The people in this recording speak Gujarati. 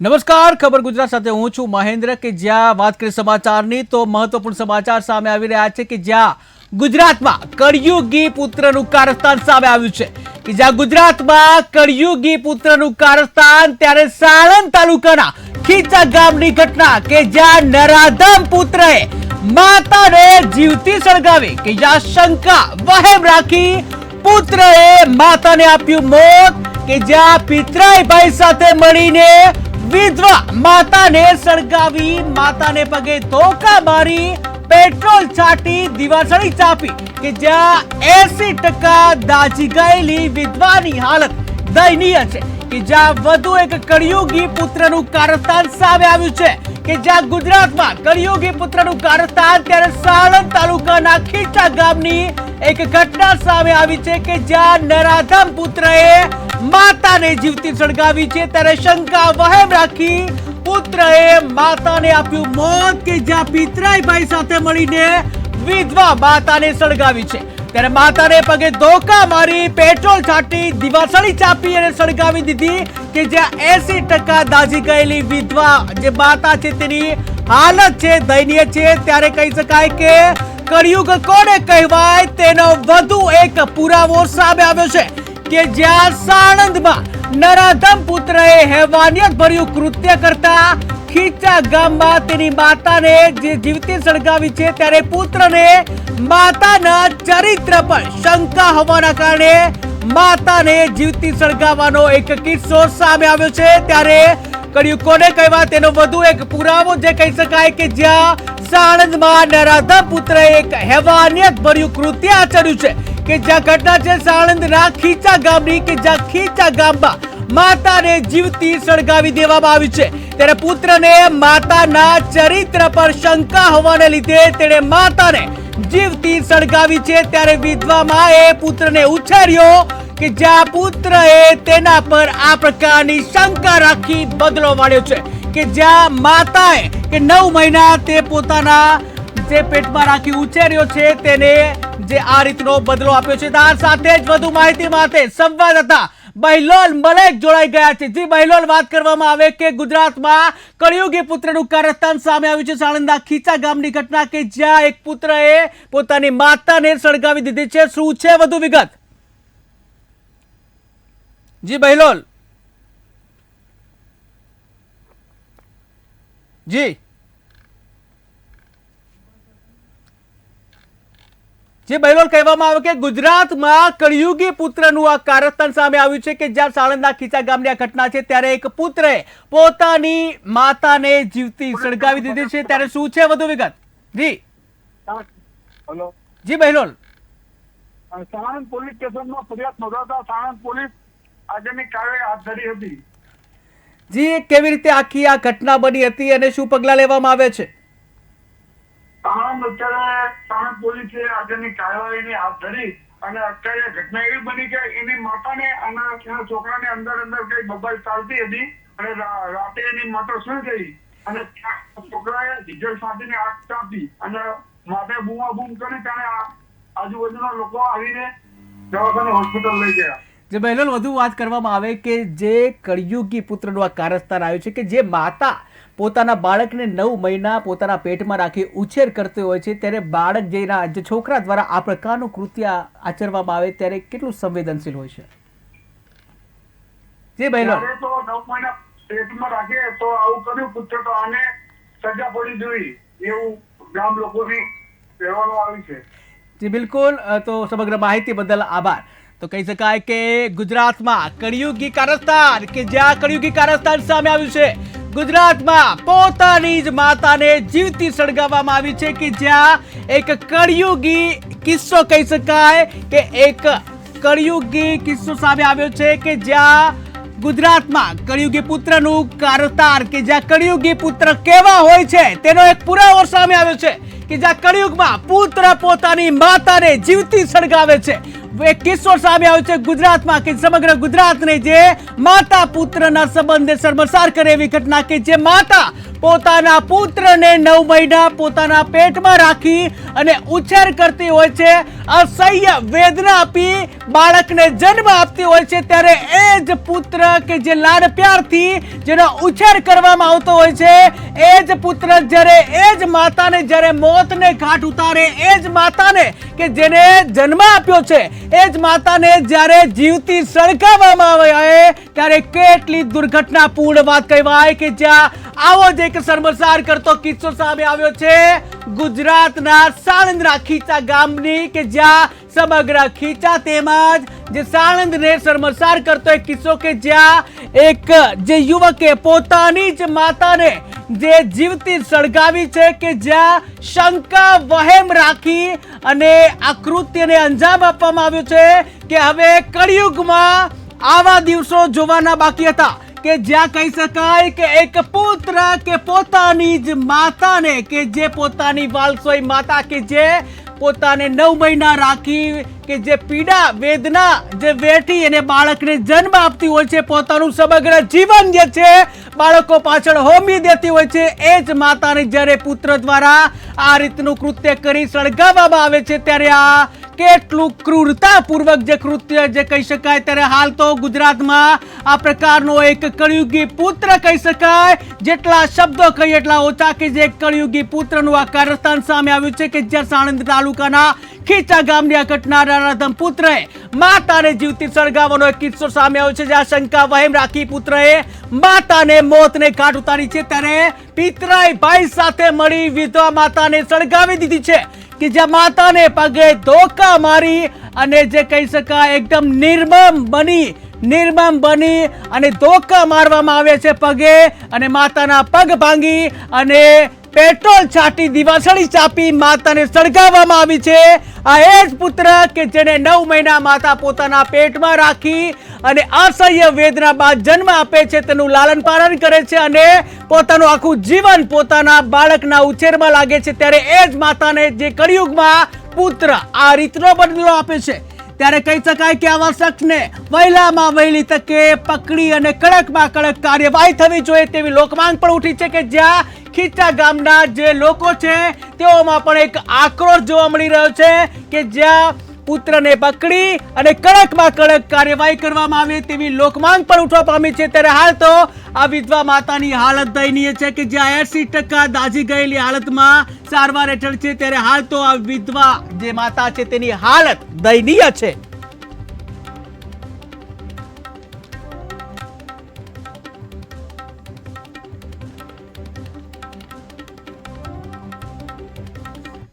નમસ્કાર, ખબર ગુજરાત સાથે હું છું મહેન્દ્ર કે જ્યાં વાત કરી સમાચારની તો મહત્વપૂર્ણ સમાચાર સામે આવી રહ્યા છે કે જ્યાં ગુજરાતમાં કળિયુગી પુત્રનું કારસ્તાન સામે આવ્યું છે. કે જ્યાં ગુજરાતમાં કળિયુગી પુત્રનું કારસ્તાન ત્યારે સાણંદ તાલુકાના ખીચા ગામની ઘટના કે જ્યાં નરાધમ પુત્રએ માતાને જીવતી સળગાવી કે જ્યાં શંકા વહેમ રાખી પુત્રએ માતાને આપ્યું મોત કે જ્યાં પિતરાઈ ભાઈ સાથે મળીને વિધવા માતાને સળગાવી, માતાને પગે ધોકા મારી, પેટ્રોલ છાંટી, દિવાસળી ચાપી કે જ્યાં એસી ટકા દાજી ગયેલી વિધવાની હાલત દયનીય છે કે જ્યાં વધુ એક કળિયુગી પુત્રનું કારસ્તાન સામે આવ્યું છે કે જ્યાં ગુજરાતમાં કળિયુગી પુત્રનું કારસ્તાન ત્યારે સાણંદ તાલુકાના ખીચા ગામની એક ઘટના સામે આવી છે કે જ્યાં નરાધમ પુત્રએ માતાને જીવતી સળગાવી છે, ત્યારે શંકા વહેમ રાખી પુત્રએ માતાને આપ્યું મોત કે જ્યાં પિતરાઈ ભાઈ સાથે મળીને વિધવા માતાને સળગાવી છે. ત્યારે માતાને પગે ધોકા મારી પેટ્રોલ છાટી દિવાસળી ચાપી અને સળગાવી દીધી કે જ્યાં એસી ટકા દાઝી ગયેલી વિધવા જે માતા છે તેની હાલત છે, દયનીય છે. ત્યારે કહી શકાય કે કળિયુગ કોને કહેવાય તેનો વધુ એક પુરાવો સામે આવ્યો છે. કે જ્યાં સાણંદમાં નરાધમ પુત્રએ હેવાનિયત ભર્યું કૃત્ય કરતા ખીચા ગામમાં તેની માતાને જે જીવતી સળગાવી છે ત્યારે પુત્રને માતાના ચરિત્ર પર શંકા હોવાના કારણે માતાને જીવતી સળગાવવાનો એક કિસ્સો સામે આવ્યો છે. ત્યારે કર્યું કોને કહેવા તેનો વધુ એક પુરાવો જે કહી શકાય કે જ્યાં સાણંદમાં નરાધમ પુત્રએ એક હેવાનિયત ભર્યું કૃત્ય આચર્યું છે. કે જ્યાં ઘટના છે સાણંદના ખીચા ગામની કે જ્યાં ખીચા ગામમાં માતાને જીવતી સળગાવી દેવામાં આવી છે. ત્યારે પુત્રને માતાના ચરિત્ર પર શંકા હોવાને લીધે તેણે માતાને જીવતી સળગાવી છે. ત્યારે વિધવા માએ પુત્રને ઉછેર્યો કે જ્યાં પુત્રએ તેના પર આ પ્રકારની શંકા રાખી બદલો વાળ્યો છે. કે જ્યાં માતાએ કે નવ મહિના તે પોતાના જે પેટમાં રાખી ઉછેર્યો છે તેને જે આ રીતનો બદલો આપ્યો છે. આ સાથે જ વધુ માહિતી માટે સંવાદદાતા બહલોલ મલેક જોડાઈ ગયા છે. જી બહલોલ વાત કરવામાં આવે કે ગુજરાતમાં કળિયુગી પુત્રનું કારસ્તાન સામે આવ્યું છે. સાણંદના ખીચા ગામની ઘટના કે જ્યાં એક પુત્રએ પોતાની માતાને સળગાવી દીધી છે. શું છે વધુ વિગત? જી બહલોલ જી. જે બહેલોલ કહેવામાં આવે કે ગુજરાતમાં કળિયુગી પુત્રનું આ કારસ્તાન સામે આવ્યું છે કે જ્યાં સાણંદના ખીચા ગામની આ ઘટના છે ત્યારે એક પુત્રે પોતાની માતાને જીવતી સળગાવી દીધી છે. ત્યારે શું છે વધુ વિગત? જી. હેલો. જી બહેલોલ સાણંદ પોલીસ સ્ટેશનમાં ફરિયાદ નોંધાતા સાણંદ પોલીસ આજની કાર્યવાહી હાથ ધરી હતી. જી કેવી રીતે આખી આ ઘટના બની હતી અને શું પગલાં લેવામાં આવે છે? સાણંદ અત્યારે સાણંદ પોલીસે આજની કાર્યવાહીની હાથ ધરી. અને અત્યારે ઘટના એવી બની કે એની માતાને અને એના છોકરાને અંદર અંદર કઈ બબાઈ ચાલતી હતી અને રાતે એની માતા સુઈ ગઈ. અને છોકરાએ ડીઝલ સાથેની આગ ચાપી અને માથે બૂમા બૂમ કરી, ત્યારે આજુબાજુના લોકો આવીને દવાખાને હોસ્પિટલ લઈ ગયા. જે બહેલોલ વધુ વાત કરવામાં આવે કે જે કળિયુગી પુત્રનું આ કારસ્તાન આવ્યું છે કે જે માતા પોતાના બાળકને નવ મહિના પોતાના પેટમાં રાખી ઉછેર કરતી હોય છે ત્યારે બાળક જેના જે છોકરા દ્વારા આ પ્રકારનું કૃત્ય આચરવામાં આવે ત્યારે કેટલું સંવેદનશીલ હોય છે? જે બહેલોલ તો નવ મહિના પેટમાં રાખે તો આવું કર્યું પુત્ર તો આને સજા પડી જોઈએ એવું ગામ લોકોની કહેવાનું આવ્યું છે. જી બિલકુલ. તો સમગ્ર માહિતી બદલ આભાર. તો કહી શકાય કે ગુજરાતમાં કળિયુગી કારસ્તાન કે જ્યાં કળિયુગી કારસ્તાન સામે આવ્યું છે, ગુજરાતમાં પોતાની જ માતાને જીવતી સળગાવવામાં આવી છે કે જ્યાં એક કળિયુગી કિસ્સો કહી શકાય કે એક કળિયુગી કિસ્સો સામે આવ્યો છે કે જ્યાં ગુજરાતમાં કળિયુગી પુત્રનું કારસ્તાન કે જ્યાં કળિયુગી પુત્ર કેવા હોય છે, તેનો એક પુરાવો સામે આવ્યો છે કે જ્યાં કળિયુગમાં પુત્ર પોતાની માતાને જીવતી સળગાવે છે. એક કિસ્સો સામે આવ્યો છે ગુજરાતમાં કે સમગ્ર ગુજરાતને જે માતા પુત્રના સંબંધે શર્મસાર કરે એવી ઘટના કે જે માતા પોતાના પુત્રને નવ મહિના પોતાના પેટમાં રાખી અને ઉછેર કરતી હોય છે, અસહ્ય વેદના આપી બાળકને જન્મ આપતી હોય છે, ત્યારે એ જ પુત્ર કે જે લાડ પ્યારથી જેનો ઉછેર કરવામાં આવતો હોય છે, એ જ પુત્ર જ્યારે એ જ માતાને જ્યારે મોતને ઘાટ ઉતારે, એ જ માતાને કે જેને જન્મ આપ્યો છે, એ જ માતાને જ્યારે જીવતી સળગાવવામાં આવે ત્યારે કેટલી દુર્ઘટનાપૂર્ણ વાત કહેવાય કે જ્યાં આવો જ એક શર્મસાર કરતો કિસ્સો સામે આવ્યો છે. ગુજરાતના સાણંદના ખીચા ગામની કે જ્યાં સમગ્ર ખીચા તેમજ જે સાણંદને શર્મસાર કરતો એક કિસ્સો કે જ્યાં એક જે યુવકે પોતાની જ માતાને જે જીવતી સળગાવી છે કે જ્યાં શંકા વહેમ રાખી અને આ કૃત્યને અંજામ આપવામાં આવ્યો છે કે હવે કળિયુગમાં આવા દિવસો જોવાના બાકી હતા કે જ્યાં કહી શકાય કે એક પુત્ર કે પોતાની જ માતાને કે જે પોતાની વાલસોઈ માતા કે જે પોતાને નવ મહિના રાખી કે જે પીડા, વેદના, જે વેઠી અને બાળકને જન્મ આપતી હોય છે, પોતાનું સમગ્ર જીવન જે છે, બાળકો પાછળ હોમી દેતી હોય છે, એ જ માતાને જ્યારે પુત્ર દ્વારા આ રીતનું કૃત્ય કરી સળગાવવામાં આવે છે, ત્યારે આ કેટલું ક્રૂરતાપૂર્વક જે કૃત્ય જે કહી શકાય, ત્યારે હાલ તો ગુજરાતમાં આ પ્રકારનો એક કળિયુગી પુત્ર કહી શકાય. જેટલા શબ્દો કહીએ એટલા ઓછા કે જે કળિયુગી પુત્રનું આ કારસ્થાન સામે આવ્યું છે કે જ્યાં સાણંદ તાલુકાના ખીચા ગામની આ ઘટના નરાધમ પુત્રએ માતાને જીવતી સળગાવવાનો એક કિસ્સો સામે આવ્યો છે જ્યાં શંકા વહેમ રાખી પુત્રએ માતાને મોતને ઘાટ ઉતારી છે. ત્યારે પિતરાય ભાઈ સાથે મળી વિધવા માતાને સળગાવી દીધી છે. કે જે માતાને પગે ધોકા મારી અને જે કહી શકાય એકદમ નિર્મમ બની નિર્મમ બની અને ધોકા મારવામાં આવે છે પગે અને માતાના પગ ભાંગી અને પેટ્રોલ છાંટી દિવાસળી ચાપી માતાને સળગાવવામાં આવી છે. આ એ જ પુત્ર કે જેને નવ મહિના માતા પોતાના પેટમાં રાખી અને અસહ્ય વેદના બાદ જન્મ આપે છે તેનું લાલન પાલન કરે છે અને પોતાનું આખું જીવન પોતાના બાળકના ઉછેરમાં લાગે છે. ત્યારે એ જ માતાને જે કળિયુગમાં પુત્ર આ રીતનો બદલો આપે છે. ત્યારે કહી શકાય કે આવા શખ્સને વહેલામાં વહેલી તકે પકડી અને કડકમાં કડક કાર્યવાહી થવી જોઈએ તેવી લોકમાંગ પણ ઉઠી છે કે જ્યાં ખીચા ગામના જે લોકો છે, તેઓમાં પણ એક આક્રોશ જોવા મળી રહ્યો છે કે જ્યાં પુત્રને પકડી અને કડકમાં કડક કાર્યવાહી કરવામાં આવે તેવી લોકમાંગ પણ ઉઠવા પામી છે. ત્યારે હાલ તો આ વિધવા માતાની હાલત દયનીય છે કે જ્યાં એસી ટકા દાઝી ગયેલી હાલતમાં સારવાર હેઠળ છે. ત્યારે હાલ તો આ વિધવા જે માતા છે, તેની હાલત દયનીય છે.